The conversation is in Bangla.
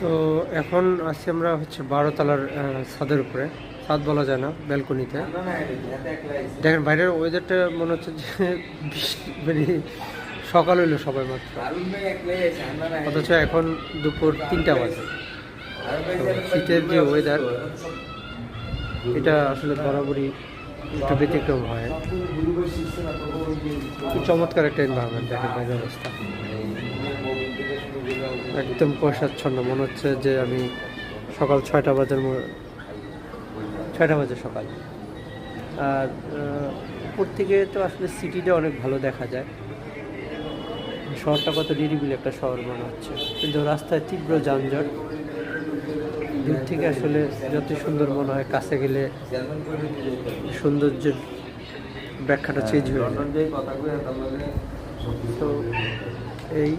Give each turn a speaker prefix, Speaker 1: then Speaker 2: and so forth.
Speaker 1: তো এখন আছি আমরা হচ্ছে বারো তলার ছাদের উপরে। ছাদ বলা যায় না, ব্যালকনিতে। দেখেন, বাইরের ওয়েদারটা মনে হচ্ছে যে মানে সকাল হইল সবাই মাত্র। অথচ এখন দুপুর তিনটা বাজে। শীতের যে ওয়েদার এটা আসলে বরাবরই একটু ব্যতিক্রম হয়। চমৎকার একটা এনভায়রনমেন্ট দেখেন, বাইরের অবস্থা। একদম কুয়াশাচ্ছন্ন মনে হচ্ছে যে আমি সকাল ছয়টা বাজার ছয়টা বাজে সকাল। আর উপর থেকে তো আসলে সিটিটা অনেক ভালো দেখা যায়। শহরটা কত নিরিবিলি একটা শহর মনে হচ্ছে। কিন্তু রাস্তায় তীব্র যানজট। দূর থেকে আসলে যত সুন্দর মনে হয় কাছে গেলে সৌন্দর্যের ব্যাখ্যাটা চেঞ্জ হয়ে তো এই